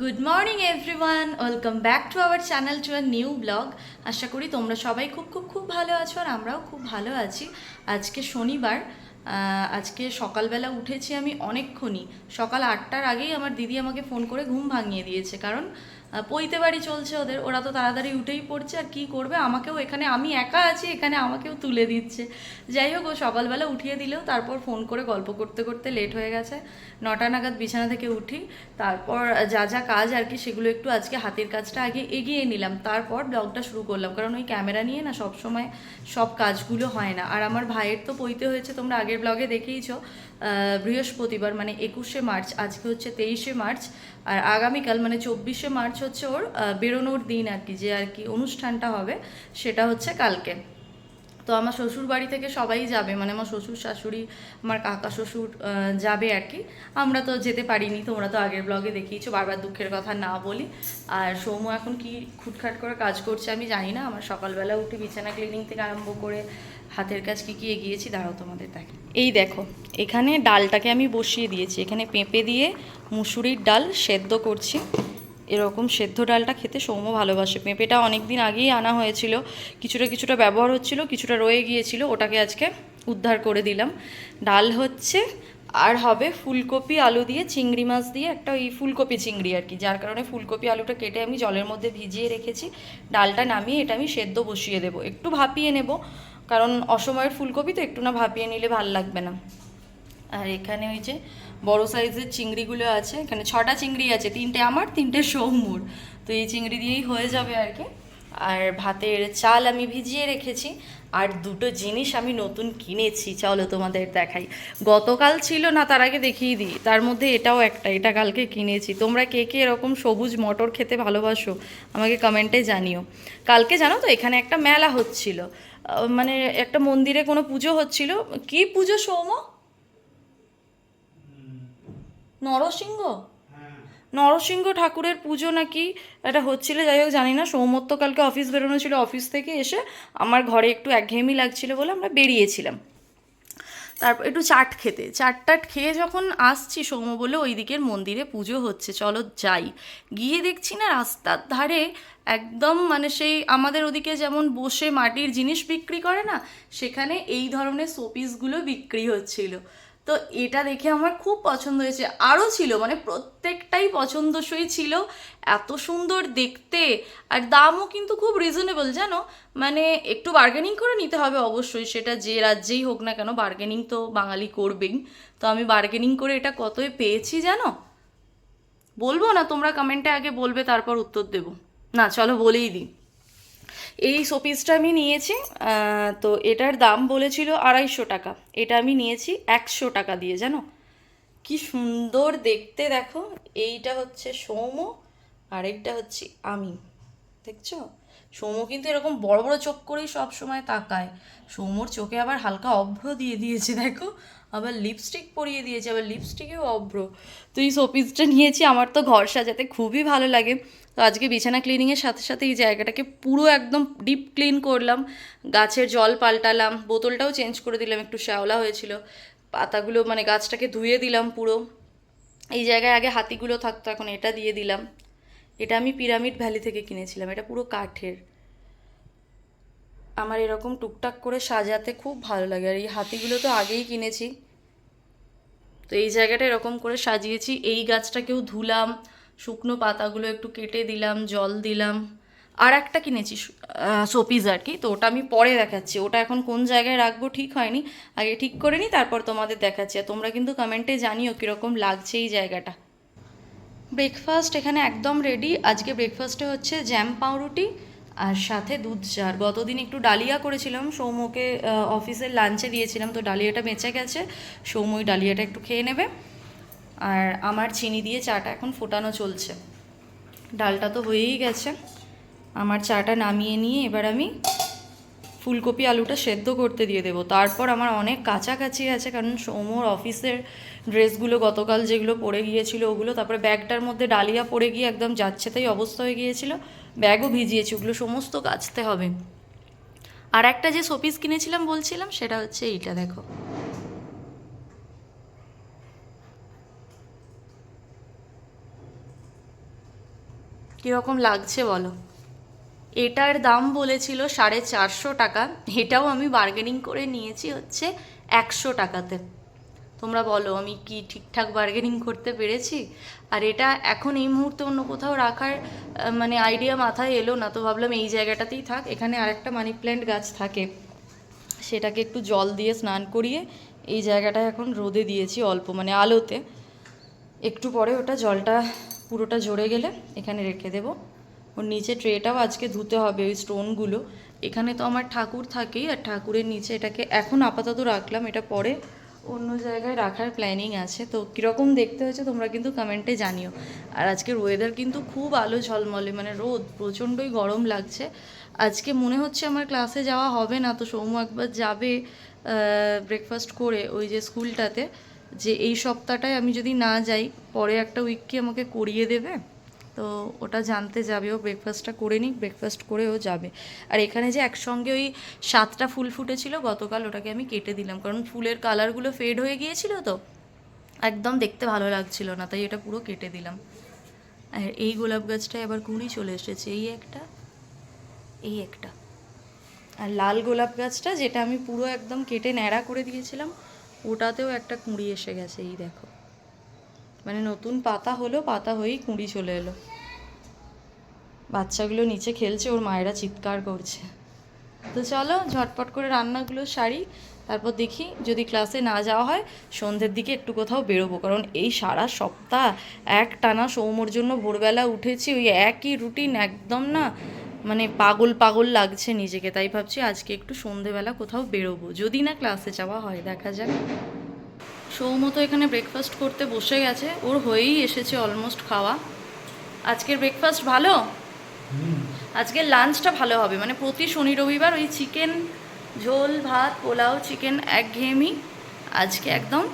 Good morning everyone welcome back to our channel to a new blog আশা করি তোমরা সবাই খুব খুব খুব ভালো আছো আর আমরাও খুব ভালো আছি। আজকে শনিবার আজকে সকালবেলা উঠেছি আমি অনেকক্ষণই। সকাল আটটার আগেই আমার দিদি আমাকে ফোন করে ঘুম ভাঙিয়ে দিয়েছে, কারণ পৈতে বাড়ি চলছে ওদের। ওরা তো তাড়াতাড়ি উঠেই পড়ছে, আর কি করবে? আমাকেও এখানে, আমি একা আছি, এখানে আমাকেও তুলে দিচ্ছে। যাই হোক, ও সকালবেলা উঠিয়ে দিলেও তারপর ফোন করে গল্প করতে করতে লেট হয়ে গেছে। নটা নাগাদ বিছানা থেকে উঠি। তারপর যা যা কাজ আর কি, সেগুলো একটু আজকে হাতের কাজটা আগে এগিয়ে নিলাম। তারপর ব্লগটা শুরু করলাম। কারণ ওই ক্যামেরা নিয়ে না সব সময় সব কাজগুলো হয় না। আর আমার ভাইয়ের তো পইতে হয়েছে, তোমরা আগের ব্লগে দেখেইছো বৃহস্পতিবার মানে একুশে মার্চ, আজকে হচ্ছে তেইশে মার্চ। আর আগামীকাল মানে চব্বিশে মার্চ হচ্ছে ওর বেরোনোর দিন আর কি, যে আর কি অনুষ্ঠানটা হবে, সেটা হচ্ছে কালকে। তো আমার শ্বশুর বাড়ি থেকে সবাই যাবে মানে আমার শ্বশুর শাশুড়ি, আমার কাকা শ্বশুর যাবে আর কি। আমরা তো যেতে পারিনি, তোমরা তো আগের ব্লগে দেখিয়েছো, বারবার দুঃখের কথা না বলি। আর সৌম্য এখন কি খুটখাট করে কাজ করছে আমি জানি না, আমার সকালবেলা উঠে বিছানা ক্লিনিং থেকে আরম্ভ করে হাতের কাজ কী কী এগিয়েছি, দাঁড়াও তোমাদের দেখে। এই দেখো, এখানে ডালটাকে আমি বসিয়ে দিয়েছি। এখানে পেঁপে দিয়ে মুসুরির ডাল সেদ্ধ করছি। এরকম সেদ্ধ ডালটা খেতে সৌম্য ভালোবাসে। পেঁপেটা অনেক দিন আগেই আনা হয়েছিল। কিছুটা কিছুটা ব্যবহার হচ্ছিল, কিছুটা রয়ে গিয়েছিল। ওটাকে আজকে উদ্ধার করে দিলাম। ডাল হচ্ছে, আর হবে ফুলকপি, আলু দিয়ে চিংড়ি মাছ দিয়ে একটা ওই ফুলকপি চিংড়ি আর কি। যার কারণে ফুলকপি আলুটা কেটে আমি জলের মধ্যে ভিজিয়ে রেখেছি। ডালটা নামিয়ে এটা আমি সেদ্ধ বসিয়ে দেবো। একটু ভাপিয়ে নেব। কারণ অসময়ের ফুলকপি তো একটু না ভাপিয়ে নিলে ভালো লাগবে না। আর এখানে ওই যে বড় সাইজের চিংড়িগুলো আছে, এখানে ছটা চিংড়ি আছে, তিনটে আমার, তিনটে সৌমুর তো এই চিংড়ি দিয়েই হয়ে যাবে আর কি। আর ভাতের চাল আমি ভিজিয়ে রেখেছি, আর দুটো জিনিস আমি নতুন কিনেছি, চলো তোমাদের দেখাই। গতকাল ছিল না, তার আগে দেখিয়ে দিই। তার মধ্যে এটাও একটা, এটা কালকে কিনেছি। তোমরা কে কে এরকম সবুজ মটর খেতে ভালোবাসো, আমাকে কমেন্টে জানিও। কালকে জানো তো, এখানে একটা মেলা হচ্ছিল। মানে একটা মন্দিরে কোনো পুজো হচ্ছিল? কি পুজো সৌম নরসিংহ? নরসিংহ ঠাকুরের পুজো নাকি এটা হচ্ছিল? যাই হোক, জানি না সৌমত্য কালকে অফিস বেরোনো ছিল, অফিস থেকে এসে আমার ঘরে একটু একঘেয়েমি লাগছিল বলে আমরা বেরিয়েছিলাম। তারপর একটু চাট খেতে। চাট টাট খেয়ে যখন আসছি, সৌম্য বলে ওই দিকের মন্দিরে পুজো হচ্ছে, চলো যাই। গিয়ে দেখছি না, রাস্তার ধারে একদম মানে সেই আমাদের ওদিকে যেমন বসে মাটির জিনিস বিক্রি করে না, সেখানে এই ধরনের শোপিসগুলো বিক্রি হচ্ছিল। তো এটা দেখে আমার খুব পছন্দ হয়েছে। আরও ছিল মানে প্রত্যেকটাই পছন্দসই ছিল। এত সুন্দর দেখতে আর দামও কিন্তু খুব রিজনেবল জানো? মানে একটু বার্গেনিং করে নিতে হবে অবশ্যই, সেটা যে রাজ্যেই হোক না কেন বার্গেনিং তো বাঙালি করবেই। তো আমি বার্গেনিং করে এটা কতই পেয়েছি জানো? বলব না, তোমরা কমেন্টে আগে বলবে, তারপর উত্তর দেব। না, চলো বলেই দিই। এই শোপিসটা আমি নিয়েছি তো এটার দাম বলেছিল আড়াইশো টাকা। এটা আমি নিয়েছি একশো টাকা দিয়ে, জানো? কি সুন্দর দেখতে দেখো। এইটা হচ্ছে সৌম আর এইটা হচ্ছে আমি দেখছ? সৌম কিন্তু এরকম বড় বড় চোখ করেই সব সময় তাকায়। সৌমর চোখে আবার হালকা অভ্র দিয়ে দিয়েছে, দেখো? আবার লিপস্টিক পরিয়ে দিয়েছে, আবার লিপস্টিকেও অভ্র। তো এই শোপিসটা নিয়েছি, আমার তো ঘর সাজাতে খুবই ভালো লাগে। তো আজকে বিছানা ক্লিনিংয়ের সাথে সাথে এই জায়গাটাকে পুরো একদম ডিপ ক্লিন করলাম। গাছের জল পাল্টালাম, বোতলটাও চেঞ্জ করে দিলাম, একটু শ্যাওলা হয়েছিল। পাতাগুলো মানে গাছটাকে ধুয়ে দিলাম পুরো। এই জায়গায় আগে হাতিগুলো থাকতো, এখন এটা দিয়ে দিলাম। এটা আমি পিরামিড ভ্যালি থেকে কিনেছিলাম, এটা পুরো কাঠের। আমার এরকম টুকটাক করে সাজাতে খুব ভালো লাগে, আর এই হাতিগুলো তো আগেই কিনেছি। তো এই জায়গাটা এরকম করে সাজিয়েছি, এই গাছটাকেও ধুলাম। শুকনো পাতাগুলো একটু কেটে দিলাম, জল দিলাম। আর একটা কিনেছি শোপিস আর কি, তো ওটা আমি পরে দেখাচ্ছি। ওটা এখন কোন জায়গায় রাখব ঠিক হয়নি, আগে ঠিক করে নিই, তারপর তোমাদের দেখাচ্ছি। আর তোমরা কিন্তু কমেন্টে জানিও কীরকম লাগছে এই জায়গাটা। ব্রেকফাস্ট এখানে একদম রেডি আজকে ব্রেকফাস্টে হচ্ছে জ্যাম পাউরুটি আর সাথে দুধ চা আর গতদিন একটু ডালিয়া করেছিলাম, সৌম্যকে অফিসের লাঞ্চে দিয়েছিলাম, তো ডালিয়াটা বেঁচে গেছে। সৌম্য ওই ডালিয়াটা একটু খেয়ে নেবে। আর আমার চিনি দিয়ে চাটা এখন ফোটানো চলছে। ডালটা তো হয়েই গেছে। আমার চাটা নামিয়ে নিয়ে এবার আমি ফুলকপি আলুটা সেদ্ধ করতে দিয়ে দেবো। তারপর আমার অনেক কাছাকাছি আছে, কারণ সৌমর অফিসের ড্রেসগুলো গতকাল যেগুলো পরে গিয়েছিল ওগুলো, তারপরে ব্যাগটার মধ্যে ডালিয়া পড়ে গিয়ে একদম যাচ্ছে তাই অবস্থা হয়ে গিয়েছিল। ব্যাগও ভিজিয়েছি, ওগুলো সমস্ত কাচতে হবে। আর একটা যে শোপিস কিনেছিলাম বলছিলাম, সেটা হচ্ছে এইটা, দেখো। কীরকম লাগছে বলো? এটার দাম বলেছিল সাড়ে চারশো টাকা, এটাও আমি বার্গেনিং করে নিয়েছি হচ্ছে একশো টাকাতে। তোমরা বলো, আমি কি ঠিকঠাক বার্গেনিং করতে পেরেছি? আর এটা এখন এই মুহূর্তে অন্য কোথাও রাখার মানে আইডিয়া মাথায় এলো না, তো ভাবলাম এই জায়গাটাতেই থাক, এখানে আরেকটা মানি প্ল্যান্ট গাছ থাকে। সেটাকে একটু জল দিয়ে স্নান করিয়ে এই জায়গাটায় এখন রোদে দিয়েছি অল্প মানে আলোতে। একটু পরে ওটা জলটা পুরোটা ঝরে গেলে এখানে রেখে দেবো। ওর নিচে ট্রেটাও আজকে ধুতে হবে ওই স্টোনগুলো। এখানে তো আমার ঠাকুর থাকেই আর ঠাকুরের নিচে এটাকে এখন আপাতত রাখলাম, এটা পরে অন্য জায়গায় রাখার প্ল্যানিং আছে। তো কীরকম দেখতে হয়েছে তোমরা কিন্তু কমেন্টে জানিও। আর আজকের ওয়েদার কিন্তু খুব আলো ঝলমলে মানে রোদ, প্রচণ্ডই গরম লাগছে। আজকে মনে হচ্ছে আমার ক্লাসে যাওয়া হবে না, তো সৌম্য একবার যাবে ব্রেকফাস্ট করে ওই যে স্কুলটাতে যে এই সপ্তাহটায় আমি যদি না যাই, পরে একটা উইক কি আমাকে করিয়ে দেবে? তো ওটা জানতে যাবে ও ব্রেকফাস্টটা করে নিক ব্রেকফাস্ট করে ও যাবে। আর এখানে যে একসঙ্গে ওই সাতটা ফুল ফুটেছিল, গতকাল ওটাকে আমি কেটে দিলাম। কারণ ফুলের কালারগুলো ফেড হয়ে গিয়েছিল তো, একদম দেখতে ভালো লাগছিল না, তাই এটা পুরো কেটে দিলাম। আর এই গোলাপ গাছটায় আবার কুঁড়ি চলে এসেছে, এই একটা এই একটা। আর লাল গোলাপ গাছটা যেটা আমি পুরো একদম কেটে ন্যাড়া করে দিয়েছিলাম ওটাতেও একটা কুঁড়ি এসে গেছে, এই দেখো। মানে নতুন পাতা হলো, পাতা হয়েই কুঁড়ি চলে এলো। বাচ্চাগুলো নিচে খেলছে, ওর মায়েরা চিৎকার করছে। তো চলো, ঝটপট করে রান্নাগুলো সারি, তারপর দেখি যদি ক্লাসে না যাওয়া হয়, সন্ধ্যের দিকে একটু কোথাও বেরোবো। কারণ এই সারা সপ্তাহ এক টানা সৌমর জন্য ভোরবেলা উঠেছি, ওই একই রুটিন একদম না মানে পাগল পাগল লাগছে নিজেকে, তাই ভাবছি আজকে একটু সন্ধেবেলা কোথাও বেরোবো। যদি না ক্লাসে যাওয়া হয়, দেখা যাক। সৌম এখানে ব্রেকফাস্ট করতে বসে গেছে, ওর হয়েই এসেছে অলমোস্ট খাওয়া। আজকের ব্রেকফাস্ট ভালো? আজকের লাঞ্চটা ভালো হবে মানে প্রতি শনি রবিবার ওই চিকেন ঝোল, ভাত, পোলাও চিকেন একঘেয়েমি। আজকে একদম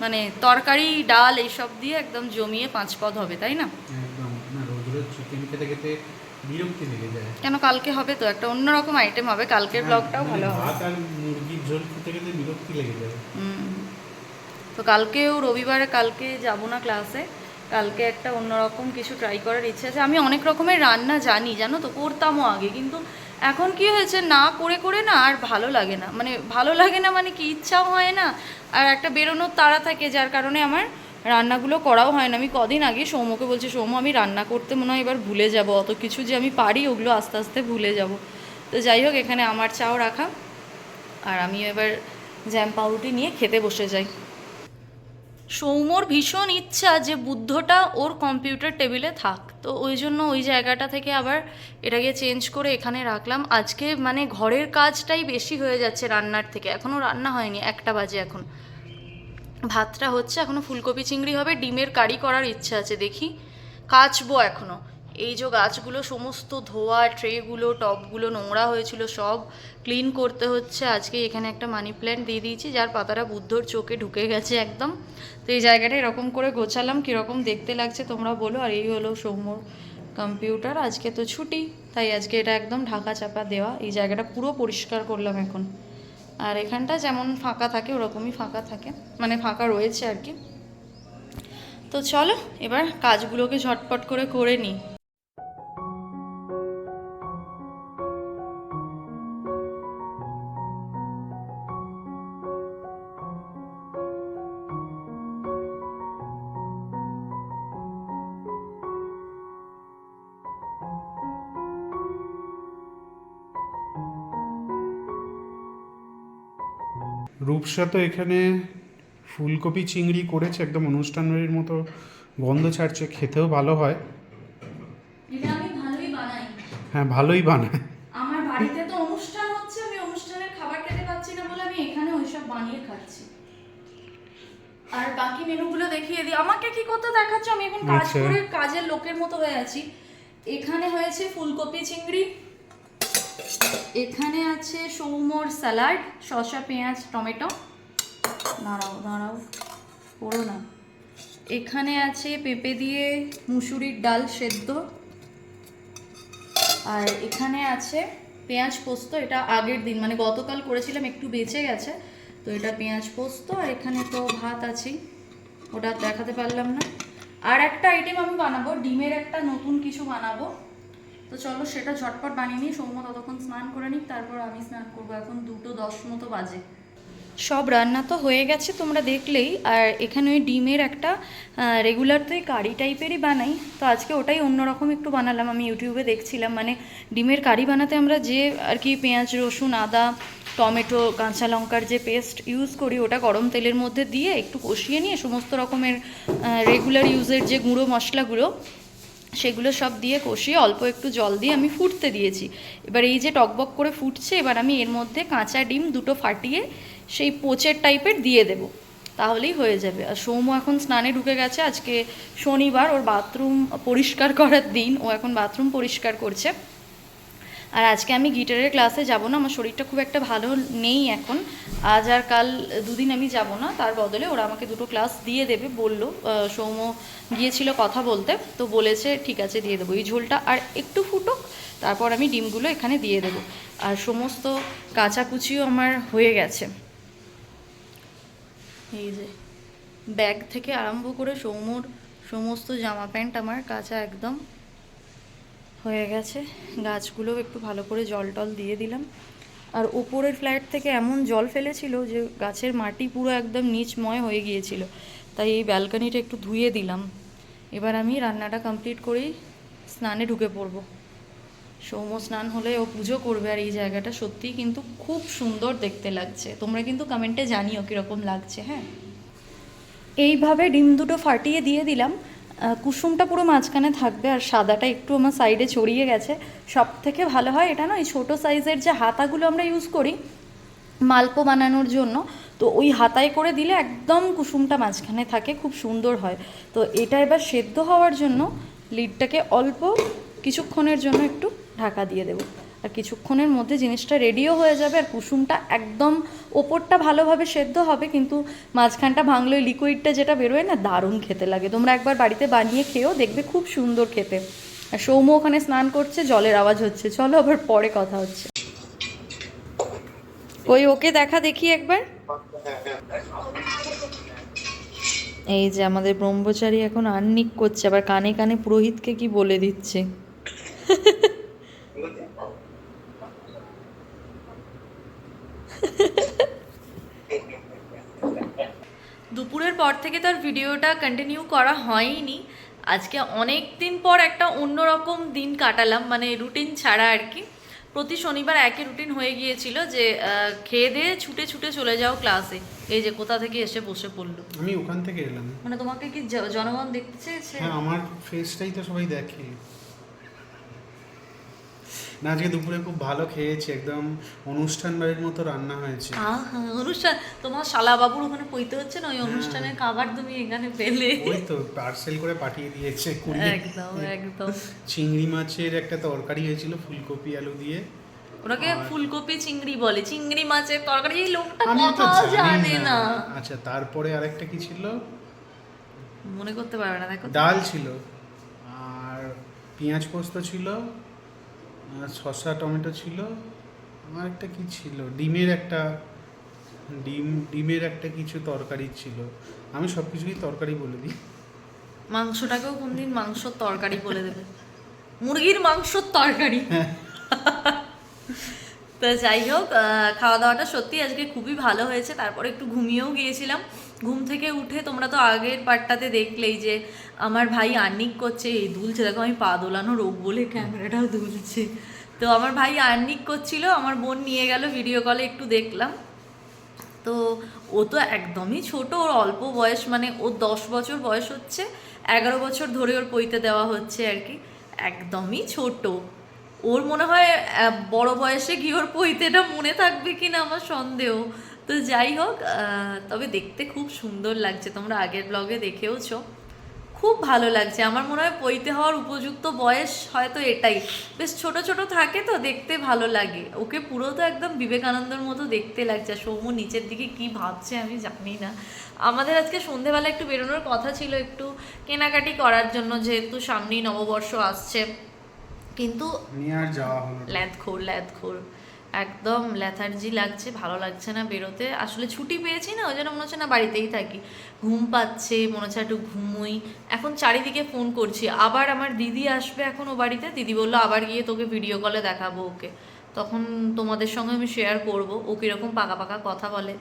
মানে তরকারি, ডাল এইসব দিয়ে একদম জমিয়ে পাঁচ পদ হবে, তাই না? একদম, না, রোজ রোজ চিকেন খেতে খেতে বিরক্তি লেগে যায়। কেন কালকে হবে তো? একটা অন্যরকম আইটেম হবে। কালকের ব্লগটাও মানে ভালো হবে। ভাত আর মুরগির ঝোল খেতে খেতে বিরক্তি লেগে যায়। হুম। তো কালকেও রবিবারে কালকে যাব না ক্লাসে কালকে একটা অন্যরকম কিছু ট্রাই করার ইচ্ছে আছে। আমি অনেক রকমের রান্না জানি জানো তো? করতামও আগে কিন্তু এখন কি হয়েছে? না করে করে না আর ভালো লাগে না। মানে ভালো লাগে না মানে কি ইচ্ছাও হয় না। আর একটা বেরোনোর তাড়া থাকে যার কারণে আমার রান্নাগুলো করাও হয় না। আমি কদিন আগে সৌম্যকে বলছি, সৌম্য, আমি রান্না করতে মনে হয় এবার ভুলে যাব। অত কিছু যে আমি পারি, ওগুলো আস্তে আস্তে ভুলে যাব। তো যাই হোক, এখানে আমার চাও রাখা। আর আমি এবার জ্যাম পাউরুটি নিয়ে খেতে বসে যাই। সৌম্যর ভীষণ ইচ্ছা যে বুদ্ধটা ওর কম্পিউটার টেবিলে থাক। তো ওই জন্য ওই জায়গাটা থেকে আবার এটাকে চেঞ্জ করে এখানে রাখলাম। আজকে মানে ঘরের কাজটাই বেশি হয়ে যাচ্ছে রান্নার থেকে। এখনও রান্না হয়নি, একটা বাজে এখন। ভাতটা হচ্ছে এখনও ফুলকপি চিংড়ি হবে, ডিমের কারি করার ইচ্ছা আছে, দেখি। কাচবো এখনও এই যে গাছগুলো, সমস্ত ধোয়া, ট্রেগুলো টপগুলো নোংরা হয়েছিল সব ক্লিন করতে হচ্ছে। আজকে এখানে একটা মানি প্ল্যান্ট দিয়ে দিয়েছি, যার পাতাটা বুদ্ধর চোখে ঢুকে গেছে একদম। তো এই জায়গাটা এরকম করে গোছালাম, কীরকম দেখতে লাগছে তোমরা বলো। আর এই হলো সৌম্যর কম্পিউটার, আজকে তো ছুটি, তাই আজকে এটা একদম ঢাকা চাপা দেওয়া। এই জায়গাটা পুরো পরিষ্কার করলাম এখন। আর এখানটা যেমন ফাঁকা থাকে, ওরকমই ফাঁকা থাকে। মানে ফাঁকা রয়েছে আর কি। তো চলো, এবার কাজগুলোকে ঝটপট করে করে নিই। রূপসা তো এখানে ফুলকপি চিংড়ি করেছে একদম অনুষ্ঠান বাড়ির মতো গন্ধ ছাড়ছে খেতেও ভালো হয়। হ্যাঁ ভালোই বানায়। আমার বাড়িতে তো অনুষ্ঠান হচ্ছে আমি অনুষ্ঠানের খাবার খেতে পাচ্ছি না বলে আমি এখানে ওইসব বানিয়ে খাচ্ছি। আর বাকি মেনুগুলো দেখিয়ে দিই। আমাকে কি করতে দেখাচ্ছ? আমি এখন কাজ আচ্ছা। করে কাজের লোকের মতো হয়ে আছি। এখানে হয়েছে ফুলকপি চিংড়ি এখানে আছে সৌমর স্যালাড, শসা, পেঁয়াজ, টমেটো। দাঁড়াও দাঁড়াও করো না। এখানে আছে পেঁপে দিয়ে মুসুরির ডাল সেদ্ধ। আর এখানে আছে পেঁয়াজ পোস্ত, এটা আগের দিন মানে গতকাল করেছিলাম, একটু বেঁচে গেছে। তো এটা পেঁয়াজ পোস্ত, আর এখানে তো ভাত আছেই, ওটা দেখাতে পারলাম না। আর একটা আইটেম আমি বানাবো, ডিমের একটা নতুন কিছু বানাবো। তো চলো সেটা ঝটপট বানিয়ে নিই, সৌম্য ততক্ষণ স্নান করে নিক, তারপর আমি স্নান করব। এখন দুটো দশ মতো বাজে। সব রান্না তো হয়ে গেছে তোমরা দেখলেই, আর এখানে ওই ডিমের একটা রেগুলার তো এই কারি টাইপেরই বানাই। তো আজকে ওটাই অন্যরকম একটু বানালাম, আমি ইউটিউবে দেখছিলাম। মানে ডিমের কারি বানাতে আমরা যে আর কি পেঁয়াজ, রসুন, আদা, টমেটো, কাঁচা লঙ্কার যে পেস্ট ইউজ করি, ওটা গরম তেলের মধ্যে দিয়ে একটু কষিয়ে নিয়ে সমস্ত রকমের রেগুলার ইউজের যে গুঁড়ো মশলাগুলো সেগুলো সব দিয়ে কষিয়ে অল্প একটু জল দিয়ে আমি ফুটতে দিয়েছি। এবার এই যে টকবক করে ফুটছে, এবার আমি এর মধ্যে কাঁচা ডিম দুটো ফাটিয়ে সেই পোচের টাইপের দিয়ে দেব। তাহলেই হয়ে যাবে। আর সৌম্য এখন স্নানে ঢুকে গেছে। আজকে শনিবার, ওর বাথরুম পরিষ্কার করার দিন। ও এখন বাথরুম পরিষ্কার করছে। আর আজকে আমি গিটারের ক্লাসে যাব না, আমার শরীরটা খুব একটা ভালো নেই এখন। আজ আর কাল দুদিন আমি যাব না, তার বদলে ওরা আমাকে দুটো ক্লাস দিয়ে দেবে, বলল সৌম্য গিয়েছিল কথা বলতে, তো বলেছে, ঠিক আছে, দিয়ে দেবো। এই ঝোলটা আর একটু ফুটুক, তারপর আমি ডিমগুলো এখানে দিয়ে দেবো। আর সমস্ত কাচাকুচিও আমার হয়ে গেছে। এই যে ব্যাগ থেকে আরম্ভ করে সৌম্যর সমস্ত জামা প্যান্ট আমার কাঁচা একদম। হয়ে গেছে। গাছগুলো একটু ভালো করে জল টল দিয়ে দিলাম। আর ওপরের ফ্ল্যাট থেকে এমন জল ফেলেছিল যে গাছের মাটি পুরো একদম নিচময় হয়ে গিয়েছিল। তাই এই ব্যালকনিটা একটু ধুয়ে দিলাম। এবার আমি রান্নাটা কমপ্লিট করেই স্নানে ঢুকে পড়ব। সৌম্য স্নান হলে ও পুজো করবে আর এই জায়গাটা সত্যিই কিন্তু খুব সুন্দর দেখতে লাগছে। তোমরা কিন্তু কমেন্টে জানিও কীরকম লাগছে হ্যাঁ? এইভাবে ডিম দুটো ফাটিয়ে দিয়ে দিলাম। কুসুমটা পুরো মাঝখানে থাকবে আর সাদাটা একটু আমার সাইডে ছড়িয়ে গেছে। সব থেকে ভালো হয় এটা না, ওই ছোটো সাইজের যে হাতাগুলো আমরা ইউজ করি, মালপো বানানোর জন্য, তো ওই হাতায় করে দিলে একদম কুসুমটা মাঝখানে থাকে, খুব সুন্দর হয়। তো এটা এবার সেদ্ধ হওয়ার জন্য লিডটাকে অল্প কিছুক্ষণের জন্য একটু ঢাকা দিয়ে দেবো। আর কিছুক্ষণের মধ্যে জিনিসটা রেডিও হয়ে যাবে আর কুসুমটা একদম ওপরটা ভালোভাবে সেদ্ধ হবে, কিন্তু মাঝখানটা ভাঙলে লিকুইডটা যেটা বেরোয় না, দারুণ খেতে লাগে। তোমরা একবার বাড়িতে বানিয়ে খেয়েও দেখবে খুব সুন্দর খেতে। আর সৌম্য ওখানে স্নান করছে, জলের আওয়াজ হচ্ছে। চলো আবার পরে কথা হচ্ছে। ওই ওকে দেখা দেখি একবার। এই যে আমাদের ব্রহ্মচারী এখন আর্নিক করছে, আবার কানে কানে পুরোহিতকে কি বলে দিচ্ছে। দুপুরের পর থেকে তার ভিডিওটা কন্টিনিউ করা হয়নি। আজকে অনেক দিন পর একটা অন্যরকম দিন কাটালাম মানে রুটিন ছাড়া আর কি। প্রতি শনিবার একই রুটিন হয়ে গিয়েছিল যে খেয়ে দিয়ে ছুটে ছুটে চলে যাও ক্লাসে এই যে কোথা থেকে এসে বসে পড়ল? আমি ওখান থেকে এলাম। মানে তোমাকে কি জনগণ দেখতে চেয়েছে? হ্যাঁ আমার ফেসটাই তো সবাই দেখে। না আজকে দুপুরে খুব ভালো খেয়েছি একদম অনুষ্ঠান বাড়ির মতো রান্না হয়েছে। অনুষ্ঠান তোমার শালা বাবুর ওখানে পইতে হচ্ছে না? ওই অনুষ্ঠানের খাবার তুমি এখানে পেলে। ওই তো পার্সেল করে পাঠিয়ে দিয়েছে একদম একদম। চিংড়ি মাছের একটা তরকারি হয়েছিল ফুলকপি আলু দিয়ে। ওটাকে ফুলকপি চিংড়ি বলে। চিংড়ি মাছের তরকারি এই লোকটা আমি কথা জানে না। আচ্ছা তারপরে আরেকটা কি ছিল? মনে করতে পারবে না দেখো। ডাল ছিল আর পেঁয়াজ পোস্ত ছিল শসা টমেটো ছিল। আমার একটা কি ছিল? ডিমের একটা, ডিম, ডিমের একটা কিছু তরকারি ছিল। আমি সব কিছুই তরকারি বলে দিই। মাংসটাকেও কোনদিন মাংসর তরকারি বলে দেবে। মুরগির মাংসর তরকারি। তো যাই হোক খাওয়া দাওয়াটা সত্যি আজকে খুবই ভালো হয়েছে। তারপরে একটু ঘুমিয়েও গিয়েছিলাম। ঘুম থেকে উঠে তোমরা তো আগের পার্টটাতে দেখলেই যে আমার ভাই আর্নিক করছে, এই দুলছে। দেখো আমি পা দোলানো রোগ বলে ক্যামেরাটাও দুলছে। তো আমার ভাই আর্নিক করছিল, আমার বোন নিয়ে গেল ভিডিও কলে একটু দেখলাম। তো ও তো একদমই ছোট, ওর অল্প বয়স মানে ওর দশ বছর বয়স হচ্ছে, এগারো বছর ধরে ওর পইতে দেওয়া হচ্ছে আর কি। একদমই ছোট। ওর মনে হয় বড় বয়সে গিয়ে ওর পইতেটা মনে থাকবে কি না আমার সন্দেহ। তো যাই হোক তবে দেখতে খুব সুন্দর লাগছে। তোমরা আগের ব্লগে দেখেওছো। খুব ভালো লাগছে। আমার মনে হয় পইতে হওয়ার উপযুক্ত বয়স হয়তো এটাই। বেশ ছোট ছোট থাকে তো দেখতে ভালো লাগে। ওকে পুরো তো একদম বিবেকানন্দর মতো দেখতে লাগছে। আর সৌম্য নিচের দিকে কি ভাবছে আমি জানি না। আমাদের আজকে সন্ধেবেলা একটু বেরোনোর কথা ছিল একটু কেনাকাটি করার জন্য যেহেতু সামনেই নববর্ষ আসছে। কিন্তু হলো না। ল্যাদখোর ল্যাদখোর একদম ল্যাথার্জি লাগছে, ভালো লাগছে না বেরোতে। আসলে ছুটি পেয়েছি না, ওই জন্য মনে হচ্ছে না বাড়িতেই থাকি। ঘুম পাচ্ছে, মনে হচ্ছে একটু ঘুমোই। এখন চারিদিকে ফোন করছি। আবার আমার দিদি আসবে এখন ও বাড়িতে। দিদি বলল, আবার গিয়ে তোকে ভিডিও কলে দেখাবো ওকে। তখন তোমাদের সঙ্গে আমি শেয়ার করব। ও কীরকম পাকা পাকা কথা বলে।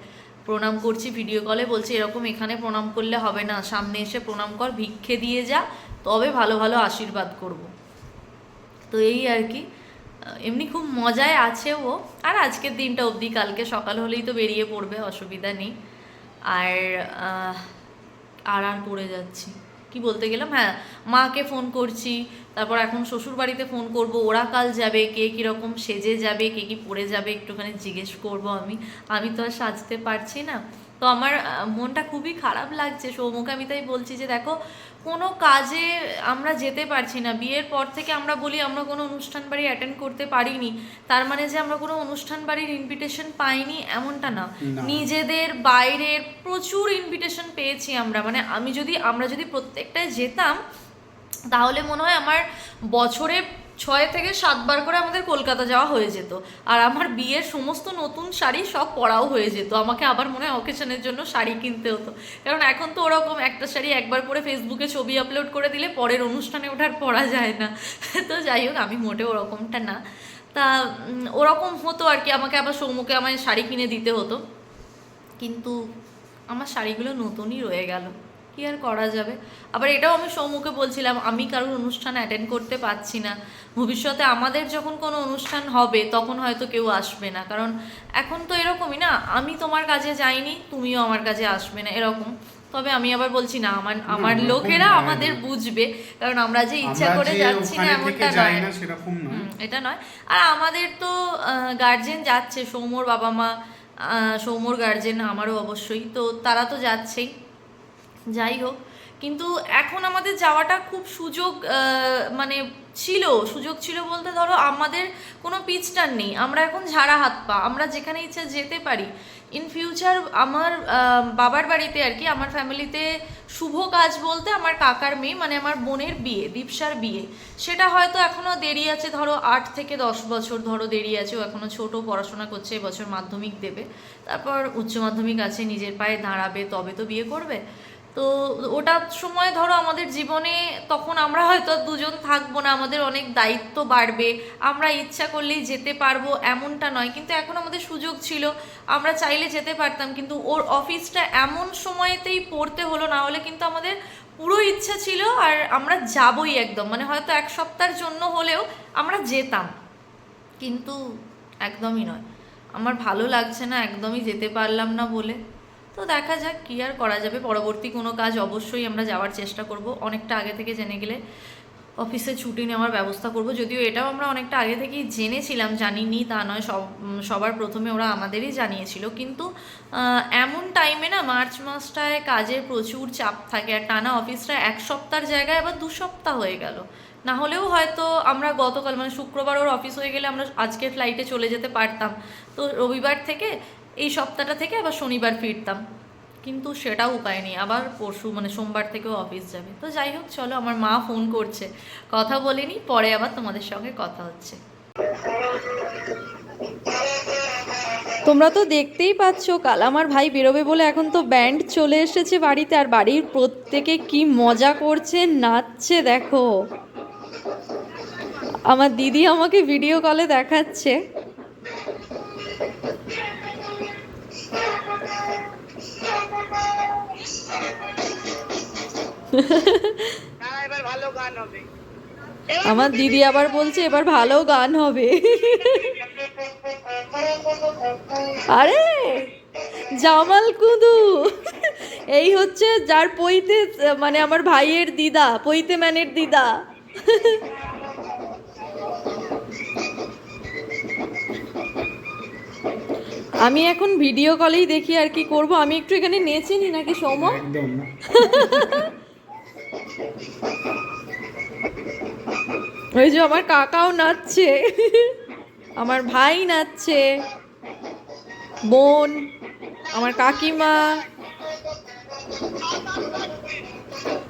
প্রণাম করছি ভিডিও কলে বলছে এরকম এখানে প্রণাম করলে হবে না। সামনে এসে প্রণাম কর, ভিক্ষে দিয়ে যা, তবে ভালো ভালো আশীর্বাদ করব। তো এই আর কি। এমনি খুব মজায় আছে ও। আর আজকের দিনটা অবধি, কালকে সকাল হলেই তো বেরিয়ে পড়বে, অসুবিধা নেই। আর আর আর পড়ে যাচ্ছি। কি বলতে গেলাম? হ্যাঁ মাকে ফোন করছি, তারপর এখন শ্বশুর বাড়িতে ফোন করব, ওরা কাল যাবে, কে কীরকম সেজে যাবে, কে কি পরে যাবে, একটুখানি জিজ্ঞেস করব আমি। আমি তো আর সাজতে পারছি না। তো আমার মনটা খুবই খারাপ লাগছে সৌমুখে আমি তাই বলছি যে, দেখো কোনো কাজে আমরা যেতে পারছি না। বিয়ের পর থেকে আমরা বলি আমরা কোনো অনুষ্ঠান বাড়ি অ্যাটেন্ড করতে পারিনি। তার মানে যে আমরা কোনো অনুষ্ঠান বাড়ির ইনভিটেশন পাইনি এমনটা না। নিজেদের বাইরের প্রচুর ইনভিটেশন পেয়েছি আমরা। মানে আমি যদি আমরা যদি প্রত্যেকটায় যেতাম তাহলে মনে হয় আমার বছরে ছয় থেকে সাতবার করে আমাদের কলকাতা যাওয়া হয়ে যেত। আর আমার বিয়ের সমস্ত নতুন শাড়ি সব পরাও হয়ে যেত। আমাকে আবার মনে হয় অকেশনের জন্য শাড়ি কিনতে হতো। কারণ এখন তো ওরকম একটা শাড়ি একবার পরে ফেসবুকে ছবি আপলোড করে দিলে পরের অনুষ্ঠানে ওঠার পরা যায় না। তো যাই হোক, আমি মোটে ওরকমটা না। তা ওরকম হতো আর কি। আমাকে আবার সৌমুখে আমায় শাড়ি কিনে দিতে হতো। কিন্তু আমার শাড়িগুলো নতুনই রয়ে গেল। কি আর করা যাবে? আবার এটাও আমি সৌমুখে বলছিলাম আমি কারোর অনুষ্ঠান অ্যাটেন্ড করতে পারছি না। ভবিষ্যতে আমাদের যখন কোনো অনুষ্ঠান হবে তখন হয়তো কেউ আসবে না। কারণ এখন তো এরকমই না আমি তোমার কাজে যাইনি তুমিও আমার কাছে আসবে না এরকম। তবে আমি আবার বলছি না আমার আমার লোকেরা আমাদের বুঝবে কারণ আমরা যে ইচ্ছা করে যাচ্ছি না এমনটা নয়। সেরকম এটা নয়। আর আমাদের তো গার্জেন যাচ্ছে সৌমর বাবা মা সৌমর গার্জেন আমারও অবশ্যই। তো তারা তো যাচ্ছেই। যাই হোক কিন্তু এখন আমাদের যাওয়াটা খুব সুযোগ মানে ছিল, সুযোগ ছিল বলতে ধরো আমাদের কোনো পিচটার নেই। আমরা এখন ঝাড়া হাত পা, আমরা যেখানে ইচ্ছা যেতে পারি। ইন ফিউচার আমার বাবার বাড়িতে আর কি, আমার ফ্যামিলিতে শুভ কাজ বলতে আমার কাকার মেয়ে মানে আমার বোনের বিয়ে, দীপসার বিয়ে। সেটা হয়তো এখনও দেরি আছে, ধরো আট থেকে দশ বছর ধরো দেরি আছে, ও এখনও ছোট, পড়াশোনা করছে, এবছর মাধ্যমিক দেবে। তারপর উচ্চ মাধ্যমিক আছে, নিজের পায়ে দাঁড়াবে, তবে তো বিয়ে করবে। তো ওটার সময় ধরো আমাদের জীবনে তখন আমরা হয়তো দুজন থাকব না, আমাদের অনেক দায়িত্ব বাড়বে, আমরা ইচ্ছা করলেই যেতে পারব এমনটা নয়। কিন্তু এখন আমাদের সুযোগ ছিল, আমরা চাইলে যেতে পারতাম, কিন্তু ওর অফিসটা এমন সময়তেই পড়তে হলো, না হলে কিন্তু আমাদের পুরো ইচ্ছা ছিল আর আমরা যাবই একদম। মানে হয়তো এক সপ্তাহের জন্য হলেও আমরা যেতাম, কিন্তু একদমই নয়। আমার ভালো লাগছে না, একদমই যেতে পারলাম না বলে। তো দেখা যাক কী আর করা যাবে। পরবর্তী কোনো কাজ অবশ্যই আমরা যাওয়ার চেষ্টা করব। অনেকটা আগে থেকে জেনে গেলে অফিসে ছুটি নেওয়ার ব্যবস্থা করব। যদিও এটাও আমরা অনেকটা আগে থেকেই জেনেছিলাম, জানিনি, তা নয়, সব সবার প্রথমে ওরা আমাদেরই জানিয়েছিল। কিন্তু এমন টাইমে না মার্চ মাসটায় কাজের প্রচুর চাপ থাকে আর টানা অফিসটা এক সপ্তাহের জায়গায় আবার দু সপ্তাহ হয়ে গেল। না হলেও হয়তো আমরা গতকাল মানে শুক্রবার ওর অফিস হয়ে গেলে আমরা আজকের ফ্লাইটে চলে যেতে পারতাম। তো রবিবার থেকে এই সপ্তাহটা থেকে আবার শনিবার ফিরতাম। কিন্তু সেটাও উপায় নেই। আবার পরশু মানে সোমবার থেকেও অফিস যাবে। তো যাই হোক, চলো, আমার মা ফোন করছে। কথা বলিনি, পরে আবার তোমাদের সঙ্গে কথা হচ্ছে। তোমরা তো দেখতেই পাচ্ছ, কাল আমার ভাই বেরোবে বলে এখন তো ব্যান্ড চলে এসেছে বাড়িতে। আর বাড়ির প্রত্যেকে কি মজা করছে, নাচছে, দেখো। আমার দিদি আমাকে ভিডিও কলে দেখাচ্ছে। এবার ভালো গান হবে। আমার দিদি আবার বলছে এবার ভালো গান হবে। আরে জামাল কুদু এই হচ্ছে যার পৈতে মানে আমার ভাইয়ের দিদা পৈতে ম্যানের দিদা। আমি এখন ভিডিও কলেই দেখি আর কি করব। আমি একটু এখানে নেচে নি নাকি সৌম একদম ওই যে আমার কাকাও নাচছে আমার ভাই নাচছে বোন আমার কাকিমা।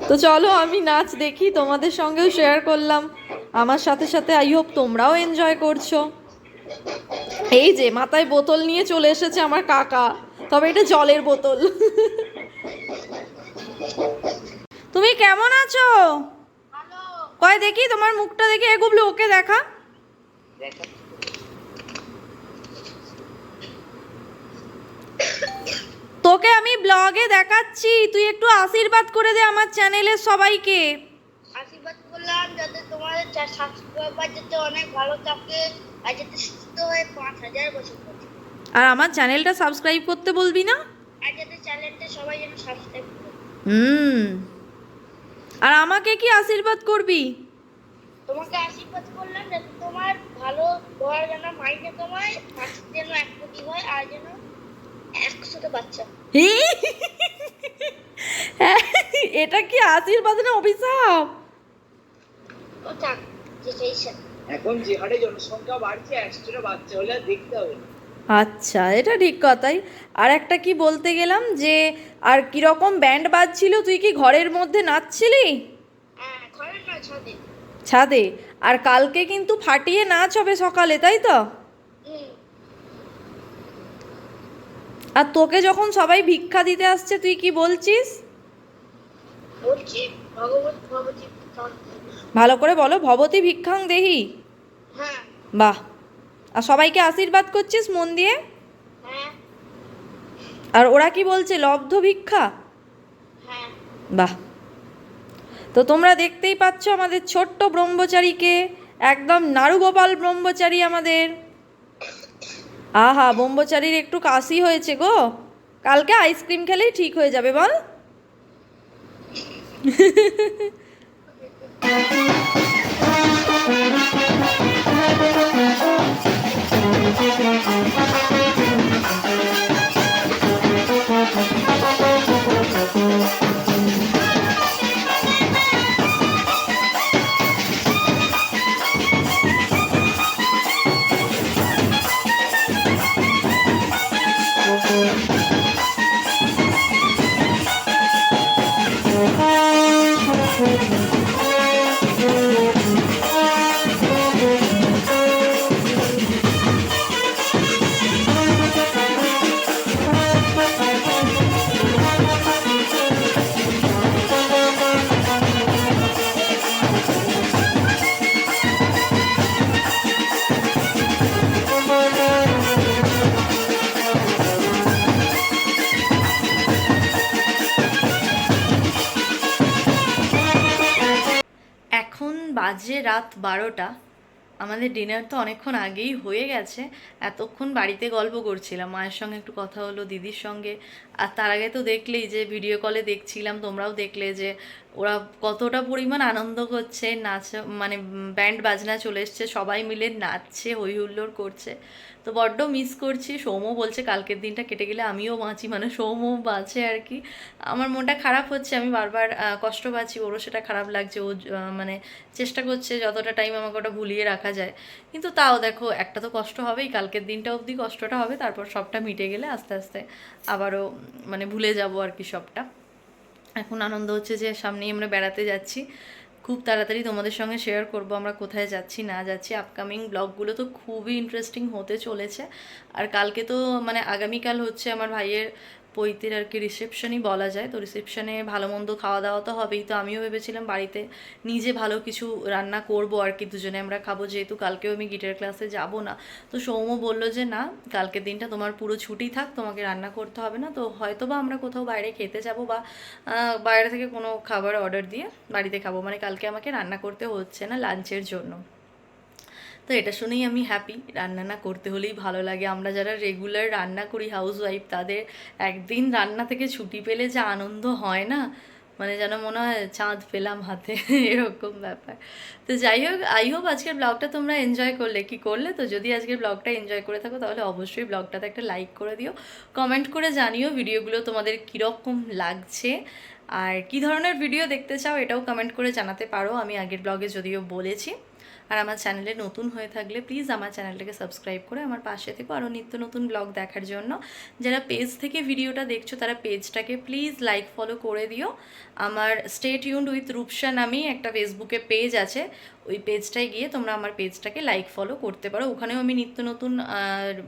তো চলো আমি নাচ দেখি তোমাদের সঙ্গেও শেয়ার করলাম। আমার সাথে সাথে আই হোপ তোমরাও এনজয় করছ। এই যে, মাথায় বোতল নিয়ে চলে এসেছে আমার কাকা। তবে এটা জলের বোতল। তুমি কেমন আছো? কয় দেখি, তোমার মুখটা দেখি এ গুবলু ওকে দেখা। তোকে আমি ব্লগে দেখাচ্ছি, তুই একটু আশীর্বাদ করে দে আমার চ্যানেলের সবাইকে। আশীর্বাদ করলাম, যাতে তোমাদের সাবস্ক্রাইবার যাতে অনেক ভালো থাকে। আর যাতে সুস্থ হয়ে পাঁচ হাজার বছর আর আমার চ্যানেলটা সাবস্ক্রাইব করতে বলবি না? আর যাতে চ্যানেলটা সবাই যেন সাবস্ক্রাইব করে। হুম। আর আমাকে কি আশীর্বাদ করবি? তোমাকে আশীর্বাদ করলাম যাতে তোমার ভালো ঘর যেন মাইনে পাঁচ যেন এক কোটি হয় আর যেন একশোটা বাচ্চা। এটা কি আশীর্বাদ না অভিশাপ? ও থাক এখন যে হারে জনসংখ্যা বাড়ছে একশোটা বাচ্চা হলে আর দেখতে হবে না। আচ্ছা এটা ঠিক কথাই। আর একটা কি বলতে গেলাম যে আর কীরকম ব্যান্ড বাজছিল? তুই কি ঘরের মধ্যে নাচছিলি? হ্যাঁ ছাদে। ছাদে? আর কালকে কিন্তু ফাটিয়ে নাচ হবে সকালে তাই তো? আর তোকে যখন সবাই ভিক্ষা দিতে আসছে তুই কি বলছিস? বলছি ভালো করে বলো, ভবতী ভিক্ষাং দেহি? বাহ। আর সবাইকে আশীর্বাদ করছিস মন দিয়ে? আর ওরা কি বলছে, লব্ধ ভিক্ষা? বাহ। তো তোমরা দেখতেই পাচ্ছ আমাদের ছোট্ট ব্রহ্মচারীকে, একদম নারুগোপাল ব্রহ্মচারী আমাদের। আহা, ব্রহ্মচারীর একটু কাশি হয়েছে গো। কালকে আইসক্রিম খেলেই ঠিক হয়ে যাবে, বল। এখন বারোটা। আমাদের ডিনার তো অনেকক্ষণ আগেই হয়ে গেছে। এতক্ষণ বাড়িতে গল্প করছিলাম। মায়ের সঙ্গে একটু কথা হলো, দিদির সঙ্গে। আর তার আগে তো দেখলেই যে ভিডিও কলে দেখছিলাম, তোমরাও দেখলে যে ওরা কতটা পরিমাণ আনন্দ করছে, নাচ মানে ব্যান্ড বাজনা চলে এসছে, সবাই মিলে নাচছে, হই হুল্লোড় করছে। তো বড্ড মিস করছি। সৌম্য বলছে কালকের দিনটা কেটে গেলে আমিও বাঁচি মানে সৌম্য বাঁচে আর কি আমার মনটা খারাপ হচ্ছে, আমি বারবার কষ্ট পাচ্ছি, ওরও সেটা খারাপ লাগছে, ও মানে চেষ্টা করছে যতটা টাইম আমাকে ওটা ভুলিয়ে রাখা যায়। কিন্তু তাও দেখো, একটা তো কষ্ট হবেই, কালকের দিনটা অবধি কষ্টটা হবে, তারপর সবটা মিটে গেলে আস্তে আস্তে আবারও মানে ভুলে যাব আর কি সবটা। এখন আনন্দ হচ্ছে যে সামনেই আমরা বেড়াতে যাচ্ছি। খুব তাড়াতাড়ি তোমাদের সঙ্গে শেয়ার করব আমরা কোথায় যাচ্ছি, না যাচ্ছি। আপকামিং ব্লগগুলো তো খুবই ইন্টারেস্টিং হতে চলেছে। আর কালকে তো মানে আগামীকাল হচ্ছে আমার ভাইয়ের পৈতের আর কি রিসেপশনই বলা যায়। তো রিসেপশনে ভালো মন্দ খাওয়া দাওয়া তো হবেই। তো আমিও ভেবেছিলাম বাড়িতে নিজে ভালো কিছু রান্না করব আর কি, দুজনে আমরা খাব। যেহেতু কালকেও আমি গিটার ক্লাসে যাব না। তো সৌম্য বলল যে, না, কালকের দিনটা তোমার পুরো ছুটি থাক, তোমাকে রান্না করতে হবে না। তো হয়তো বা আমরা কোথাও বাইরে খেতে যাব বা বাইরে থেকে কোনো খাবার অর্ডার দিয়ে বাড়িতে খাব। মানে কালকে আমাকে রান্না করতে হচ্ছে না লাঞ্চের জন্য। তো এটা শুনেই আমি হ্যাপি রান্না না করতে হলেই ভালো লাগে। আমরা যারা রেগুলার রান্না করি হাউস ওয়াইফ তাদের একদিন রান্না থেকে ছুটি পেলে যে আনন্দ হয় না? মানে যেন মনে হয় চাঁদ পেলাম হাতে। এরকম ব্যাপার। তো যাই হোক আই হোপ আজকের ব্লগটা তোমরা এনজয় করলে। কি করলে? তো যদি আজকের ব্লগটা এনজয় করে থাকো, তাহলে অবশ্যই ব্লগটাতে একটা লাইক করে দিও। কমেন্ট করে জানিও ভিডিওগুলো তোমাদের কীরকম লাগছে। আর কি ধরনের ভিডিও দেখতে চাও, এটাও কমেন্ট করে জানাতে পারো। আমি আগের ব্লগে যদিও বলেছি। আর আমার চ্যানেলে নতুন হয়ে থাকলে প্লিজ আমার চ্যানেলটাকে সাবস্ক্রাইব করে আমার পাশে থেকে আরও নিত্য নতুন ব্লগ দেখার জন্য। যারা পেজ থেকে ভিডিওটা দেখছ, তারা পেজটাকে প্লিজ লাইক, ফলো করে দিও। আমার স্টেট টিউন্ড উইথ রূপসা নামেই একটা ফেসবুকে পেজ আছে। ওই পেজটায় গিয়ে তোমরা আমার পেজটাকে লাইক, ফলো করতে পারো। ওখানেও আমি নিত্য নতুন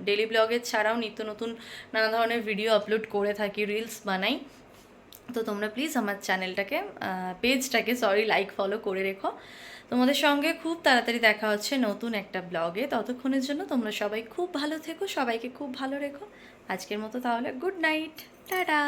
ডেলি ব্লগের ছাড়াও নিত্য নতুন নানা ধরনের ভিডিও আপলোড করে থাকি রিলস বানাই। তো তোমরা প্লিজ আমার চ্যানেলটাকে পেজটাকে সরি লাইক ফলো করে রেখো। তোমাদের সঙ্গে খুব তাড়াতাড়ি দেখা হচ্ছে নতুন একটা ব্লগে। ততক্ষণের জন্য তোমরা সবাই খুব ভালো থেকো, সবাইকে খুব ভালো রেখো। আজকের মতো তাহলে গুড নাইট। টাটা!